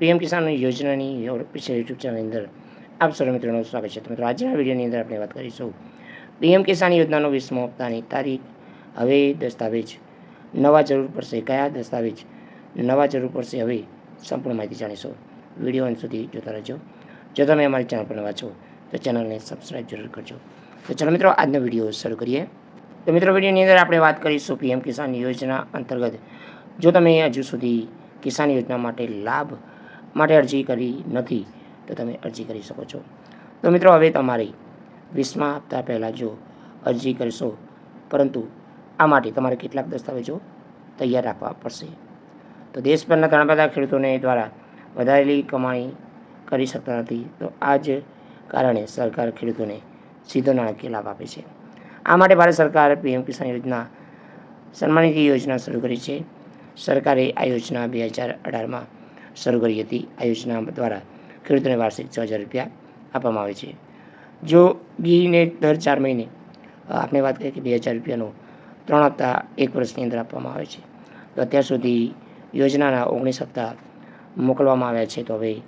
PM કિસાન યોજનાની official YouTube ચેનલની અંદર આપ સર્વ મિત્રોનું સ્વાગત છે. તો મિત્રો, આજના વિડીયોની અંદર આપણે વાત કરીશું પીએમ કિસાન યોજનાનો વીસમો હપ્તાની તારીખ. હવે દસ્તાવેજ નવા જરૂર પડશે. કયા દસ્તાવેજ નવા જરૂર પડશે, હવે સંપૂર્ણ માહિતી જાણીશું. વીડિયો અંત સુધી જોતા રહેજો. જો તમે અમારી ચેનલ પર નવા છો, તો ચેનલને સબસ્ક્રાઈબ જરૂર કરજો. તો ચલો મિત્રો, આજનો વીડિયો શરૂ કરીએ. તો મિત્રો, વિડીયોની અંદર આપણે વાત કરીશું પીએમ કિસાન યોજના અંતર્ગત. જો તમે હજુ સુધી કિસાન યોજના માટે લાભ માટે અરજી કરી નથી, તો તમે અરજી કરી શકો છો. તો મિત્રો, હવે તમારી વીસમા હપ્તા પહેલાં જો અરજી કરશો, પરંતુ આ માટે તમારે કેટલાક દસ્તાવેજો તૈયાર રાખવા પડશે. તો દેશભરના ઘણા બધા ખેડૂતોને દ્વારા વધારેલી કમાણી કરી શકતા નથી, તો આ જ કારણે સરકાર ખેડૂતોને સીધો નાણાકીય લાભ આપે છે. આ માટે ભારત સરકાર પીએમ કિસાન યોજના સન્માનિધિ યોજના શરૂ કરી છે. સરકારે આ યોજના બે હજાર અઢારમાં શરૂ કરી હતી. આ યોજના દ્વારા ખેડૂતોને વાર્ષિક છ હજાર રૂપિયા આપવામાં આવે છે. જો ગીને દર ચાર મહિને આપણે વાત કરીએ કે બે હજાર રૂપિયાનો ત્રણ હપ્તા એક વર્ષની અંદર આપવામાં આવે છે. તો અત્યાર સુધી યોજનાના ઓગણીસ હપ્તા મોકલવામાં આવ્યા છે. તો હવે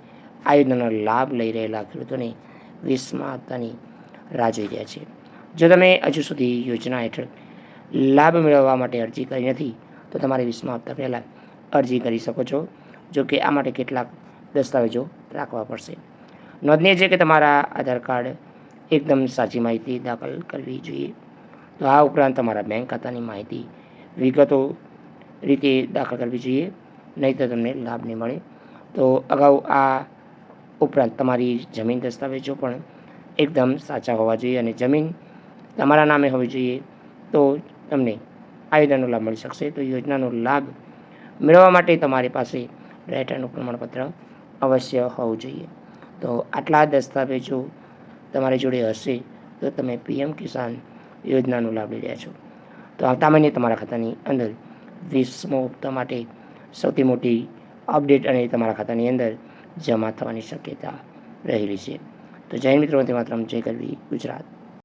આ યોજનાનો લાભ લઈ રહેલા ખેડૂતોને વીસમા હપ્તાની રાહ જોઈ રહ્યા છે. જો તમે હજુ સુધી યોજના હેઠળ લાભ મેળવવા માટે અરજી કરી નથી, તો તમારે વીસમા હપ્તા પહેલાં અરજી કરી શકો છો. જો કે આ માટે કેટલાક દસ્તાવેજો રાખવા પડશે. નોંધનીય છે કે તમારા આધાર કાર્ડ એકદમ સાચી માહિતી દાખલ કરવી જોઈએ. તો આ ઉપરાંત તમારા બેંક ખાતાની માહિતી વિગતો રીતે દાખલ કરવી જોઈએ. નહીં તો તમને લાભ નહીં મળે. તો અગાઉ આ ઉપરાંત તમારી જમીન દસ્તાવેજો પણ એકદમ સાચા હોવા જોઈએ અને જમીન તમારા નામે હોવી જોઈએ તો તમને આ લાભ મળી શકશે. તો યોજનાનો લાભ મેળવવા માટે તમારી પાસે રહેઠાણનું પ્રમાણપત્ર અવશ્ય હોવું જોઈએ. તો આટલા દસ્તાવેજો તમારી જોડે હશે તો તમે પીએમ કિસાન યોજનાનો લાભ લઈ રહ્યા છો. તો આવતા મહિને તમારા ખાતાની અંદર વીસમો હપ્તા માટે સૌથી મોટી અપડેટ અને તમારા ખાતાની અંદર જમા થવાની શક્યતા રહેલી છે. તો જૈન મિત્રો માત્ર જય કરવી ગુજરાત.